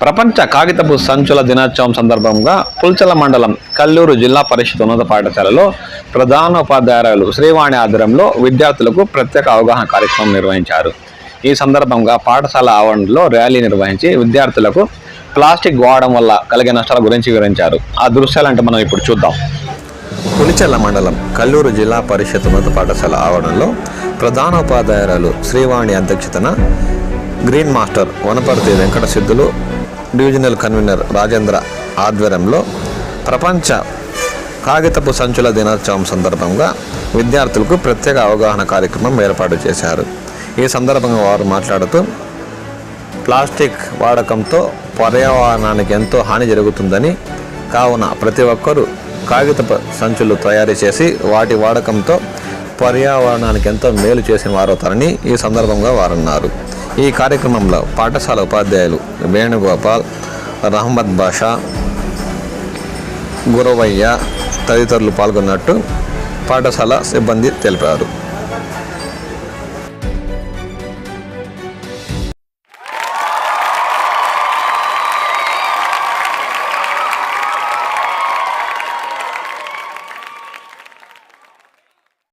ప్రపంచ కాగితపు సంచుల దినోత్సవం సందర్భంగా పుల్చల మండలం కల్లూరు జిల్లా పరిషత్ ఉన్నత పాఠశాలలో ప్రధానోపాధ్యాయురాలు శ్రీవాణి ఆధ్వర్యంలో విద్యార్థులకు ప్రత్యేక అవగాహన కార్యక్రమం నిర్వహించారు. ఈ సందర్భంగా పాఠశాల ఆవరణలో ర్యాలీ నిర్వహించి విద్యార్థులకు ప్లాస్టిక్ వాడడం వల్ల కలిగే నష్టాల గురించి వివరించారు. ఆ దృశ్యాలంటే మనం ఇప్పుడు చూద్దాం. పులిచెల్ల మండలం కల్లూరు జిల్లా పరిషత్ ఉన్నత పాఠశాల ఆవరణలో ప్రధానోపాధ్యాయురాలు శ్రీవాణి అధ్యక్షతన గ్రీన్ మాస్టర్ వనపర్తి వెంకట సిద్ధులు డివిజనల్ కన్వీనర్ రాజేంద్ర ఆధ్వర్యంలో ప్రపంచ కాగితపు సంచుల దినోత్సవం సందర్భంగా విద్యార్థులకు ప్రత్యేక అవగాహన కార్యక్రమం ఏర్పాటు చేశారు. ఈ సందర్భంగా వారు మాట్లాడుతూ ప్లాస్టిక్ వాడకంతో పర్యావరణానికి ఎంతో హాని జరుగుతుందని కావున ప్రతి ఒక్కరూ కాగితపు సంచులు తయారు చేసి వాటి వాడకంతో పర్యావరణానికి ఎంతో మేలు చేసిన వారవుతారని ఈ సందర్భంగా వారన్నారు. ఈ కార్యక్రమంలో పాఠశాల ఉపాధ్యాయులు వేణుగోపాల్ రహమద్ బాషా గురవయ్య తదితరులు పాల్గొన్నట్టు పాఠశాల సిబ్బంది తెలిపారు.